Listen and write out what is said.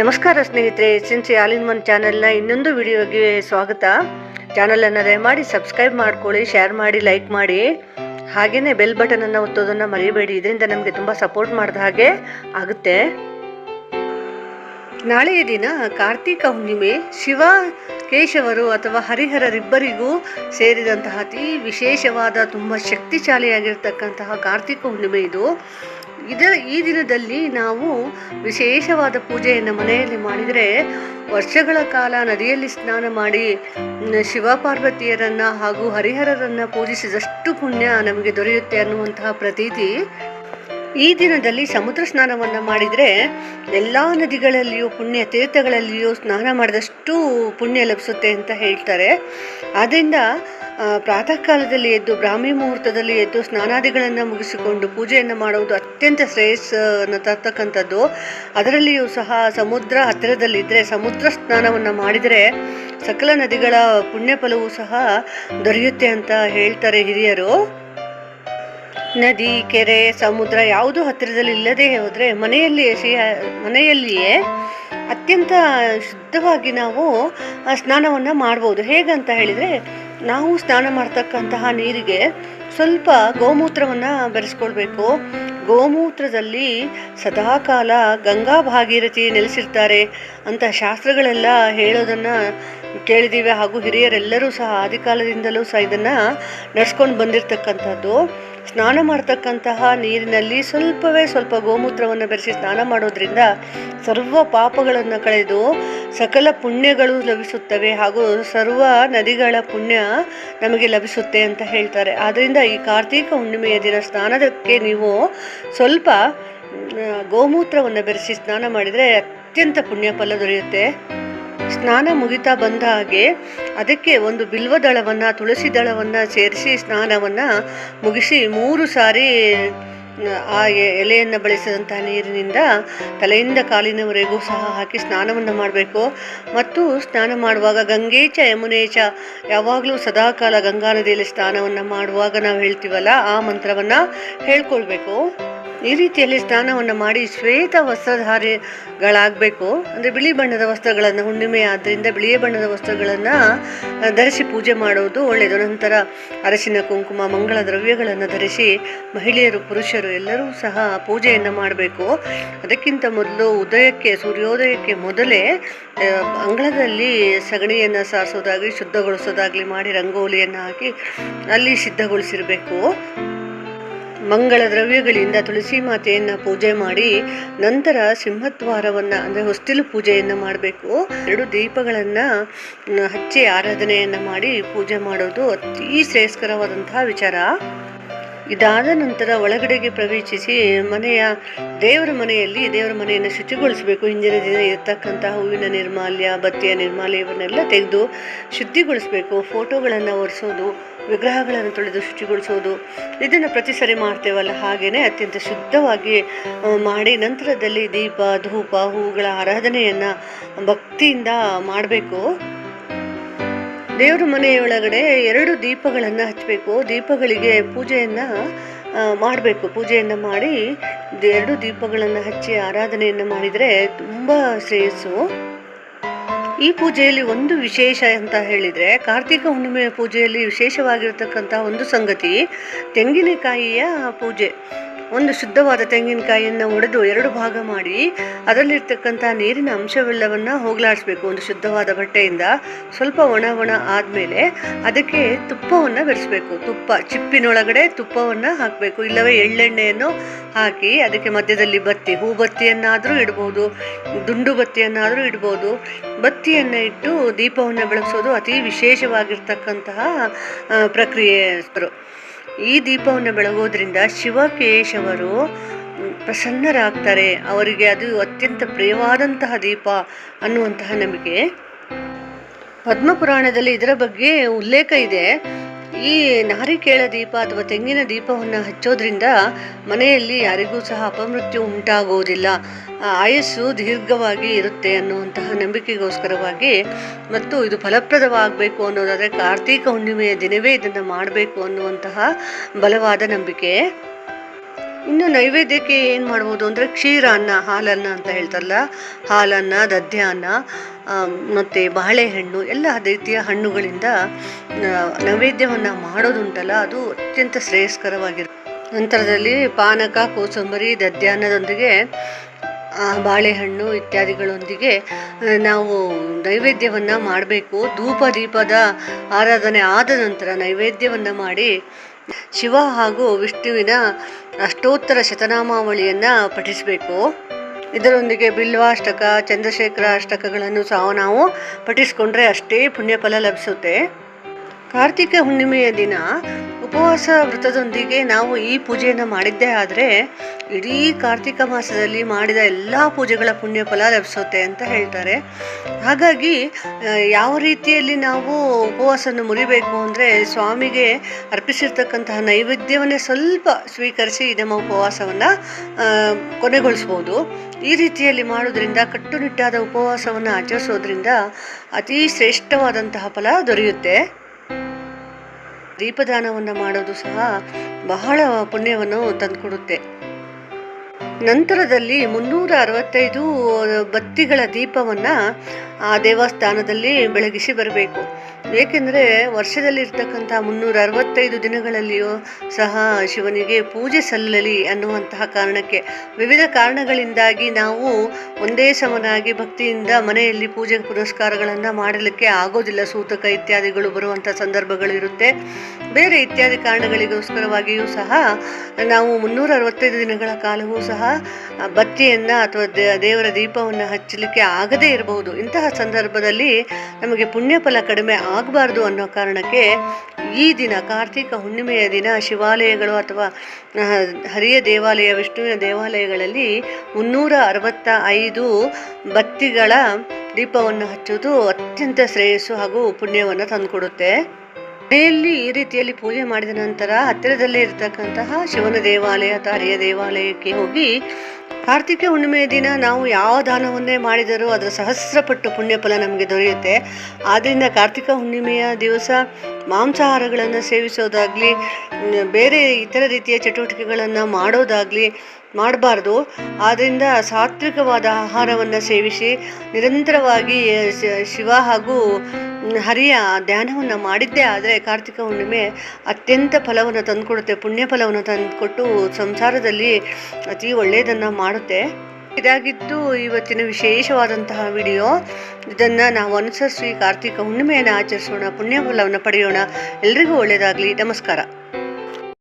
ನಮಸ್ಕಾರ ಸ್ನೇಹಿತರೆ ಸಿನ್ಸಿ in one ಚಾನೆಲ್ನ ಇನ್ನೊಂದು ವಿಡಿಯೋಗೆ ಸ್ವಾಗತ. ಚಾನಲನ್ನು ದಯಮಾಡಿ ಸಬ್ಸ್ಕ್ರೈಬ್ ಮಾಡ್ಕೊಳ್ಳಿ ಶೇರ್ ಮಾಡಿ ಲೈಕ್ ಮಾಡಿ. ಹಾಗೆಯೇ ಬೆಲ್ ಬಟನನ್ನು ಒತ್ತೋದನ್ನು ಮರೆಯಬೇಡಿ ಇದರಿಂದ ನಮಗೆ ತುಂಬ ಸಪೋರ್ಟ್ ಮಾಡಿದ ಹಾಗೆ ಆಗುತ್ತೆ. ನಾಳೆಯ ದಿನ ಕಾರ್ತಿಕ ಹುಣ್ಣಿಮೆ, ಶಿವ ಕೇಶವರು ಅಥವಾ ಹರಿಹರರಿಬ್ಬರಿಗೂ ಸೇರಿದಂತಹ ಅತಿ ವಿಶೇಷವಾದ, ತುಂಬ ಶಕ್ತಿಶಾಲಿಯಾಗಿರ್ತಕ್ಕಂತಹ ಕಾರ್ತಿಕ ಹುಣ್ಣಿಮೆ ಇದು. ಇದರ ಈ ದಿನದಲ್ಲಿ ನಾವು ವಿಶೇಷವಾದ ಪೂಜೆಯನ್ನು ಮನೆಯಲ್ಲಿ ಮಾಡಿದರೆ ವರ್ಷಗಳ ಕಾಲ ನದಿಯಲ್ಲಿ ಸ್ನಾನ ಮಾಡಿ ಶಿವಪಾರ್ವತಿಯರನ್ನು ಶಿವ ಪಾರ್ವತಿಯರನ್ನು ಹಾಗೂ ಹರಿಹರರನ್ನು ಪೂಜಿಸಿದಷ್ಟು ಪುಣ್ಯ ನಮಗೆ ದೊರೆಯುತ್ತೆ ಅನ್ನುವಂತಹ ಪ್ರತೀತಿ. ಈ ದಿನದಲ್ಲಿ ಸಮುದ್ರ ಸ್ನಾನವನ್ನು ಮಾಡಿದರೆ ಎಲ್ಲ ನದಿಗಳಲ್ಲಿಯೂ ಪುಣ್ಯ ತೀರ್ಥಗಳಲ್ಲಿಯೂ ಸ್ನಾನ ಮಾಡಿದಷ್ಟು ಪುಣ್ಯ ಲಭಿಸುತ್ತೆ ಅಂತ ಹೇಳ್ತಾರೆ. ಆದ್ದರಿಂದ ಪ್ರಾತಃ ಕಾಲದಲ್ಲಿ ಎದ್ದು, ಬ್ರಾಹ್ಮಿ ಮುಹೂರ್ತದಲ್ಲಿ ಎದ್ದು, ಸ್ನಾನಾದಿಗಳನ್ನು ಮುಗಿಸಿಕೊಂಡು ಪೂಜೆಯನ್ನು ಮಾಡುವುದು ಅತ್ಯಂತ ಶ್ರೇಯಸ್ಸನ್ನು ತರ್ತಕ್ಕಂಥದ್ದು. ಅದರಲ್ಲಿಯೂ ಸಹ ಸಮುದ್ರ ಹತ್ತಿರದಲ್ಲಿದ್ದರೆ ಸಮುದ್ರ ಸ್ನಾನವನ್ನು ಮಾಡಿದರೆ ಸಕಲ ನದಿಗಳ ಪುಣ್ಯ ಫಲವೂ ಸಹ ದೊರೆಯುತ್ತೆ ಅಂತ ಹೇಳ್ತಾರೆ ಹಿರಿಯರು. ನದಿ, ಕೆರೆ, ಸಮುದ್ರ ಯಾವುದು ಹತ್ತಿರದಲ್ಲಿ ಇಲ್ಲದೇ ಹೋದರೆ ಮನೆಯಲ್ಲಿಯೇ ಮನೆಯಲ್ಲಿಯೇ ಅತ್ಯಂತ ಶುದ್ಧವಾಗಿ ನಾವು ಸ್ನಾನವನ್ನು ಮಾಡ್ಬೋದು. ಹೇಗಂತ ಹೇಳಿದರೆ ನಾವು ಸ್ನಾನ ಮಾಡ್ತಕ್ಕಂತಹ ನೀರಿಗೆ ಸ್ವಲ್ಪ ಗೋಮೂತ್ರವನ್ನು ಬೆರೆಸ್ಕೊಳ್ಬೇಕು. ಗೋಮೂತ್ರದಲ್ಲಿ ಸದಾಕಾಲ ಗಂಗಾ ಭಾಗೀರಥಿ ನೆಲೆಸಿರ್ತಾರೆ ಅಂತ ಶಾಸ್ತ್ರಗಳೆಲ್ಲ ಹೇಳೋದನ್ನು ಕೇಳಿದ್ದೀವಿ ಹಾಗೂ ಹಿರಿಯರೆಲ್ಲರೂ ಸಹ ಆದಿಕಾಲದಿಂದಲೂ ಸಹ ಇದನ್ನು ನಡೆಸ್ಕೊಂಡು ಬಂದಿರತಕ್ಕಂಥದ್ದು. ಸ್ನಾನ ಮಾಡ್ತಕ್ಕಂತಹ ನೀರಿನಲ್ಲಿ ಸ್ವಲ್ಪವೇ ಸ್ವಲ್ಪ ಗೋಮೂತ್ರವನ್ನು ಬೆರೆಸಿ ಸ್ನಾನ ಮಾಡೋದ್ರಿಂದ ಸರ್ವ ಪಾಪಗಳನ್ನು ಕಳೆದು ಸಕಲ ಪುಣ್ಯಗಳು ಲಭಿಸುತ್ತವೆ ಹಾಗೂ ಸರ್ವ ನದಿಗಳ ಪುಣ್ಯ ನಮಗೆ ಲಭಿಸುತ್ತೆ ಅಂತ ಹೇಳ್ತಾರೆ. ಆದ್ದರಿಂದ ಈ ಕಾರ್ತೀಕ ಹುಣ್ಣಿಮೆಯ ದಿನ ಸ್ನಾನದಕ್ಕೆ ನೀವು ಸ್ವಲ್ಪ ಗೋಮೂತ್ರವನ್ನು ಬೆರೆಸಿ ಸ್ನಾನ ಮಾಡಿದರೆ ಅತ್ಯಂತ ಪುಣ್ಯ ಫಲ ದೊರೆಯುತ್ತೆ. ಸ್ನಾನ ಮುಗಿತಾ ಬಂದ ಹಾಗೆ ಅದಕ್ಕೆ ಒಂದು ಬಿಲ್ವ ದಳವನ್ನು, ತುಳಸಿ ದಳವನ್ನು ಸೇರಿಸಿ ಸ್ನಾನವನ್ನು ಮುಗಿಸಿ ಮೂರು ಸಾರಿ ಆ ಎಲೆಯನ್ನು ಬಳಸಿದಂಥ ನೀರಿನಿಂದ ತಲೆಯಿಂದ ಕಾಲಿನವರೆಗೂ ಸಹ ಹಾಕಿ ಸ್ನಾನವನ್ನು ಮಾಡಬೇಕು. ಮತ್ತು ಸ್ನಾನ ಮಾಡುವಾಗ ಗಂಗೇಚ ಯಮುನೇಚ ಯಾವಾಗಲೂ ಸದಾಕಾಲ ಗಂಗಾ ನದಿಯಲ್ಲಿ ಸ್ನಾನವನ್ನು ಮಾಡುವಾಗ ನಾವು ಹೇಳ್ತೀವಲ್ಲ, ಆ ಮಂತ್ರವನ್ನು ಹೇಳ್ಕೊಳ್ಬೇಕು. ಈ ರೀತಿಯಲ್ಲಿ ಸ್ನಾನವನ್ನು ಮಾಡಿ ಶ್ವೇತ ವಸ್ತ್ರಧಾರಿಗಳಾಗಬೇಕು. ಅಂದರೆ ಬಿಳಿ ಬಣ್ಣದ ವಸ್ತ್ರಗಳನ್ನು ಹುಣ್ಣಿಮೆ ಆದ್ದರಿಂದ ಬಿಳಿಯ ಬಣ್ಣದ ವಸ್ತ್ರಗಳನ್ನು ಧರಿಸಿ ಪೂಜೆ ಮಾಡುವುದು ಒಳ್ಳೆಯದು. ನಂತರ ಅರಸಿನ ಕುಂಕುಮ, ಮಂಗಳ ದ್ರವ್ಯಗಳನ್ನು ಧರಿಸಿ ಮಹಿಳೆಯರು, ಪುರುಷರು ಎಲ್ಲರೂ ಸಹ ಪೂಜೆಯನ್ನು ಮಾಡಬೇಕು. ಅದಕ್ಕಿಂತ ಮೊದಲು ಉದಯಕ್ಕೆ, ಸೂರ್ಯೋದಯಕ್ಕೆ ಮೊದಲೇ ಅಂಗಳದಲ್ಲಿ ಸಗಣಿಯನ್ನು ಸಾರಿಸೋದಾಗಲಿ, ಶುದ್ಧಗೊಳಿಸೋದಾಗಲಿ ಮಾಡಿ ರಂಗೋಲಿಯನ್ನು ಹಾಕಿ ಅಲ್ಲಿ ಸಿದ್ಧಗೊಳಿಸಿರಬೇಕು. ಮಂಗಳ ದ್ರವ್ಯಗಳಿಂದ ತುಳಸಿ ಮಾತೆಯನ್ನು ಪೂಜೆ ಮಾಡಿ ನಂತರ ಸಿಂಹದ್ವಾರವನ್ನು, ಅಂದರೆ ಹೊಸ್ತಿಲು ಪೂಜೆಯನ್ನು ಮಾಡಬೇಕು. ಎರಡು ದೀಪಗಳನ್ನು ಹಚ್ಚಿ ಆರಾಧನೆಯನ್ನು ಮಾಡಿ ಪೂಜೆ ಮಾಡೋದು ಅತಿ ಶ್ರೇಯಸ್ಕರವಾದಂತಹ ವಿಚಾರ. ಇದಾದ ನಂತರ ಒಳಗಡೆಗೆ ಪ್ರವೇಶಿಸಿ ಮನೆಯ, ದೇವರ ಮನೆಯಲ್ಲಿ ದೇವರ ಮನೆಯನ್ನು ಶುಚಿಗೊಳಿಸಬೇಕು. ಹಿಂದಿನ ದಿನ ಇರತಕ್ಕಂತಹ ಹೂವಿನ ನಿರ್ಮಾಲ್ಯ, ಬತ್ತಿಯ ನಿರ್ಮಾಲ್ಯವನ್ನೆಲ್ಲ ತೆಗೆದು ಶುದ್ಧಿಗೊಳಿಸಬೇಕು. ಫೋಟೋಗಳನ್ನು ಒರೆಸೋದು. ವಿಗ್ರಹಗಳನ್ನು ತೊಳೆದು ಶುಚಿಗೊಳಿಸೋದು. ಇದನ್ನು ಪ್ರತಿ ಸರಿ ಮಾಡ್ತೇವಲ್ಲ ಹಾಗೆಯೇ ಅತ್ಯಂತ ಶುದ್ಧವಾಗಿ ಮಾಡಿ ನಂತರದಲ್ಲಿ ದೀಪ, ಧೂಪ ಹೂಗಳ ಆರಾಧನೆಯನ್ನು ಭಕ್ತಿಯಿಂದ ಮಾಡಬೇಕು. ದೇವರ ಮನೆಯೊಳಗಡೆ ಎರಡು ದೀಪಗಳನ್ನು ಹಚ್ಚಬೇಕು ದೀಪಗಳಿಗೆ ಪೂಜೆಯನ್ನು ಮಾಡಬೇಕು. ಪೂಜೆಯನ್ನು ಮಾಡಿ, ಎರಡು ದೀಪಗಳನ್ನು ಹಚ್ಚಿ ಆರಾಧನೆಯನ್ನು ಮಾಡಿದರೆ ತುಂಬ ಶ್ರೇಯಸ್ಸು. ಈ ಪೂಜೆಯಲ್ಲಿ ಒಂದು ವಿಶೇಷ ಅಂತ ಹೇಳಿದರೆ ಕಾರ್ತಿಕ ಹುಣ್ಣಿಮೆಯ ಪೂಜೆಯಲ್ಲಿ ವಿಶೇಷವಾಗಿರತಕ್ಕಂಥ ಒಂದು ಸಂಗತಿ ತೆಂಗಿನಕಾಯಿಯ ಪೂಜೆ. ಒಂದು ಶುದ್ಧವಾದ ತೆಂಗಿನಕಾಯಿಯನ್ನು ಒಡೆದು ಎರಡು ಭಾಗ ಮಾಡಿ ಅದರಲ್ಲಿರ್ತಕ್ಕಂಥ ನೀರಿನ ಅಂಶವೆಲ್ಲವನ್ನು ಹೋಗಲಾಡಿಸ್ಬೇಕು ಒಂದು ಶುದ್ಧವಾದ ಬಟ್ಟೆಯಿಂದ. ಸ್ವಲ್ಪ ಒಣ ಒಣ ಆದಮೇಲೆ ಅದಕ್ಕೆ ತುಪ್ಪವನ್ನು ಬೆರೆಸ್ಬೇಕು. ತುಪ್ಪ, ಚಿಪ್ಪಿನೊಳಗಡೆ ತುಪ್ಪವನ್ನು ಹಾಕಬೇಕು. ಇಲ್ಲವೇ ಎಳ್ಳೆಣ್ಣೆಯನ್ನು ಹಾಕಿ ಅದಕ್ಕೆ ಮಧ್ಯದಲ್ಲಿ ಬತ್ತಿ ಹೂ ಬತ್ತಿಯನ್ನಾದರೂ ಇಡ್ಬೋದು ದುಂಡು ಬತ್ತಿಯನ್ನಾದರೂ ಇಡ್ಬೋದು. ಬತ್ತಿಯನ್ನು ಇಟ್ಟು ದೀಪವನ್ನು ಬೆಳಗಿಸೋದು ಅತಿ ವಿಶೇಷವಾಗಿರ್ತಕ್ಕಂತಹ ಪ್ರಕ್ರಿಯೆ. ಈ ದೀಪವನ್ನು ಬೆಳಗೋದ್ರಿಂದ ಶಿವಕೇಶವರು ಪ್ರಸನ್ನರಾಗ್ತಾರೆ. ಅವರಿಗೆ ಅದು ಅತ್ಯಂತ ಪ್ರಿಯವಾದಂತಹ ದೀಪ ಅನ್ನುವಂತಹ ನಂಬಿಕೆ. ಪದ್ಮಪುರಾಣದಲ್ಲಿ ಇದರ ಬಗ್ಗೆ ಉಲ್ಲೇಖ ಇದೆ. ಈ ನಾರಿಕೇಳ ದೀಪ ಅಥವಾ ತೆಂಗಿನ ದೀಪವನ್ನು ಹಚ್ಚೋದ್ರಿಂದ ಮನೆಯಲ್ಲಿ ಯಾರಿಗೂ ಸಹ ಅಪಮೃತ್ಯು ಉಂಟಾಗುವುದಿಲ್ಲ. ಆಯಸ್ಸು ದೀರ್ಘವಾಗಿ ಇರುತ್ತೆ ಅನ್ನುವಂತಹ ನಂಬಿಕೆಗೋಸ್ಕರವಾಗಿ ಮತ್ತು ಇದು ಫಲಪ್ರದವಾಗಬೇಕು ಅನ್ನೋದಾದರೆ ಕಾರ್ತೀಕ ಹುಣ್ಣಿಮೆಯ ದಿನವೇ ಇದನ್ನು ಮಾಡಬೇಕು ಅನ್ನುವಂತಹ ಬಲವಾದ ನಂಬಿಕೆ. ಇನ್ನು ನೈವೇದ್ಯಕ್ಕೆ ಏನು ಮಾಡ್ಬೋದು ಅಂದರೆ ಕ್ಷೀರ ಅನ್ನ, ಹಾಲನ್ನ ಅಂತ ಹೇಳ್ತಾರಲ್ಲ, ಹಾಲನ್ನ, ದಧ್ಯಾನ್ನ ಮತ್ತು ಬಾಳೆಹಣ್ಣು, ಎಲ್ಲ ರೀತಿಯ ಹಣ್ಣುಗಳಿಂದ ನೈವೇದ್ಯವನ್ನು ಮಾಡೋದುಂಟಲ್ಲ, ಅದು ಅತ್ಯಂತ ಶ್ರೇಯಸ್ಕರವಾಗಿರುತ್ತೆ. ನಂತರದಲ್ಲಿ ಪಾನಕ, ಕೋಸಂಬರಿ ದದ್ಯಾನ್ನದೊಂದಿಗೆ ಬಾಳೆಹಣ್ಣು ಇತ್ಯಾದಿಗಳೊಂದಿಗೆ ನಾವು ನೈವೇದ್ಯವನ್ನು ಮಾಡಬೇಕು. ಧೂಪ ದೀಪದ ಆರಾಧನೆ ಆದ ನಂತರ ನೈವೇದ್ಯವನ್ನು ಮಾಡಿ ಶಿವ ಹಾಗೂ ವಿಷ್ಣುವಿನ ಅಷ್ಟೋತ್ತರ ಶತನಾಮಾವಳಿಯನ್ನು ಪಠಿಸಬೇಕು. ಇದರೊಂದಿಗೆ ಬಿಲ್ವಾಷ್ಟಕ ಚಂದ್ರಶೇಖರ ಅಷ್ಟಕಗಳನ್ನು ಸಹ ನಾವು ಪಠಿಸ್ಕೊಂಡ್ರೆ ಅಷ್ಟೇ ಪುಣ್ಯಫಲ ಲಭಿಸುತ್ತೆ. ಕಾರ್ತಿಕ ಹುಣ್ಣಿಮೆಯ ದಿನ ಉಪವಾಸ ವ್ರತದೊಂದಿಗೆ ನಾವು ಈ ಪೂಜೆಯನ್ನು ಮಾಡಿದ್ದೇ ಆದರೆ ಇಡೀ ಕಾರ್ತಿಕ ಮಾಸದಲ್ಲಿ ಮಾಡಿದ ಎಲ್ಲ ಪೂಜೆಗಳ ಪುಣ್ಯ ಫಲ ಲಭಿಸುತ್ತೆ ಅಂತ ಹೇಳ್ತಾರೆ. ಹಾಗಾಗಿ ಯಾವ ರೀತಿಯಲ್ಲಿ ನಾವು ಉಪವಾಸವನ್ನು ಮುರಿಬೇಕು ಅಂದರೆ ಸ್ವಾಮಿಗೆ ಅರ್ಪಿಸಿರ್ತಕ್ಕಂತಹ ನೈವೇದ್ಯವನ್ನೇ ಸ್ವಲ್ಪ ಸ್ವೀಕರಿಸಿ ನಮ್ಮ ಉಪವಾಸವನ್ನು ಕೊನೆಗೊಳಿಸ್ಬೋದು. ಈ ರೀತಿಯಲ್ಲಿ ಮಾಡೋದ್ರಿಂದ ಕಟ್ಟುನಿಟ್ಟಾದ ಉಪವಾಸವನ್ನು ಆಚರಿಸೋದ್ರಿಂದ ಅತಿ ಶ್ರೇಷ್ಠವಾದಂತಹ ಫಲ ದೊರೆಯುತ್ತೆ. ದೀಪದಾನವನ್ನು ಮಾಡೋದು ಸಹ ಬಹಳ ಪುಣ್ಯವನ್ನು ತಂದುಕೊಡುತ್ತೆ. ನಂತರದಲ್ಲಿ ಮುನ್ನೂರ ಅರವತ್ತೈದು ಬತ್ತಿಗಳ ದೀಪವನ್ನು ಆ ದೇವಸ್ಥಾನದಲ್ಲಿ ಬೆಳಗಿಸಿ ಬರಬೇಕು. ಏಕೆಂದರೆ ವರ್ಷದಲ್ಲಿರ್ತಕ್ಕಂಥ ಮುನ್ನೂರ ಅರವತ್ತೈದು ದಿನಗಳಲ್ಲಿಯೂ ಸಹ ಶಿವನಿಗೆ ಪೂಜೆ ಸಲ್ಲಲಿ ಅನ್ನುವಂತಹ ಕಾರಣಕ್ಕೆ ವಿವಿಧ ಕಾರಣಗಳಿಂದಾಗಿ ನಾವು ಒಂದೇ ಸಮನಾಗಿ ಭಕ್ತಿಯಿಂದ ಮನೆಯಲ್ಲಿ ಪೂಜೆ ಪುರಸ್ಕಾರಗಳನ್ನು ಮಾಡಲಿಕ್ಕೆ ಆಗೋದಿಲ್ಲ. ಸೂತಕ ಇತ್ಯಾದಿಗಳು ಬರುವಂಥ ಸಂದರ್ಭಗಳಿರುತ್ತೆ ಬೇರೆ ಇತ್ಯಾದಿ ಕಾರಣಗಳಿಗೋಸ್ಕರವಾಗಿಯೂ ಸಹ ನಾವು ಮುನ್ನೂರ ಅರವತ್ತೈದು ದಿನಗಳ ಕಾಲವೂ ಸಹ ಬತ್ತಿಯನ್ನು ಅಥವಾ ದೇವರ ದೀಪವನ್ನು ಹಚ್ಚಲಿಕ್ಕೆ ಆಗದೇ ಇರಬಹುದು. ಇಂತಹ ಸಂದರ್ಭದಲ್ಲಿ ನಮಗೆ ಪುಣ್ಯ ಫಲ ಕಡಿಮೆ ಆಗಬಾರ್ದು ಅನ್ನೋ ಕಾರಣಕ್ಕೆ ಈ ದಿನ ಕಾರ್ತಿಕ ಹುಣ್ಣಿಮೆಯ ದಿನ ಶಿವಾಲಯಗಳು ಅಥವಾ ಹರಿಯ ದೇವಾಲಯ, ವಿಷ್ಣುವಿನ ದೇವಾಲಯಗಳಲ್ಲಿ ಮುನ್ನೂರ ಅರವತ್ತ ಐದು ಬತ್ತಿಗಳ ದೀಪವನ್ನು ಹಚ್ಚುವುದು ಅತ್ಯಂತ ಶ್ರೇಯಸ್ಸು ಹಾಗೂ ಪುಣ್ಯವನ್ನು ತಂದುಕೊಡುತ್ತೆ. ಮನೆಯಲ್ಲಿ ಈ ರೀತಿಯಲ್ಲಿ ಪೂಜೆ ಮಾಡಿದ ನಂತರ ಹತ್ತಿರದಲ್ಲೇ ಇರತಕ್ಕಂತಹ ಶಿವನ ದೇವಾಲಯ ಅಥವಾ ದೇವಾಲಯಕ್ಕೆ ಹೋಗಿ ಕಾರ್ತಿಕ ಹುಣ್ಣಿಮೆಯ ದಿನ ನಾವು ಯಾವ ದಾನವನ್ನೇ ಮಾಡಿದರೂ ಅದರ ಸಹಸ್ರಪಟ್ಟು ಪುಣ್ಯ ಫಲ ನಮಗೆ ದೊರೆಯುತ್ತೆ. ಆದ್ದರಿಂದ ಕಾರ್ತಿಕ ಹುಣ್ಣಿಮೆಯ ದಿವಸ ಮಾಂಸಾಹಾರಗಳನ್ನು ಸೇವಿಸೋದಾಗಲಿ, ಬೇರೆ ಇತರ ರೀತಿಯ ಚಟುವಟಿಕೆಗಳನ್ನು ಮಾಡೋದಾಗಲಿ ಮಾಡಬಾರ್ದು. ಆದ್ದರಿಂದ ಸಾತ್ವಿಕವಾದ ಆಹಾರವನ್ನು ಸೇವಿಸಿ ನಿರಂತರವಾಗಿ ಶಿವ ಹಾಗೂ ಹರಿಯ ಧ್ಯಾನವನ್ನು ಮಾಡಿದ್ದೇ ಆದರೆ ಕಾರ್ತಿಕ ಹುಣ್ಣಿಮೆ ಅತ್ಯಂತ ಫಲವನ್ನು ತಂದುಕೊಡುತ್ತೆ. ಪುಣ್ಯ ಫಲವನ್ನು ತಂದುಕೊಟ್ಟು ಸಂಸಾರದಲ್ಲಿ ಅತಿ ಒಳ್ಳೆಯದನ್ನು ಮಾಡುತ್ತೆ. ಇದಾಗಿದ್ದು ಇವತ್ತಿನ ವಿಶೇಷವಾದಂತಹ ವಿಡಿಯೋ. ಇದನ್ನು ನಾವು ಅನುಸರಿಸಿ ಕಾರ್ತಿಕ ಹುಣ್ಣಿಮೆಯನ್ನು ಆಚರಿಸೋಣ ಪುಣ್ಯ ಫಲವನ್ನು ಪಡೆಯೋಣ. ಎಲ್ರಿಗೂ ಒಳ್ಳೆಯದಾಗಲಿ ನಮಸ್ಕಾರ.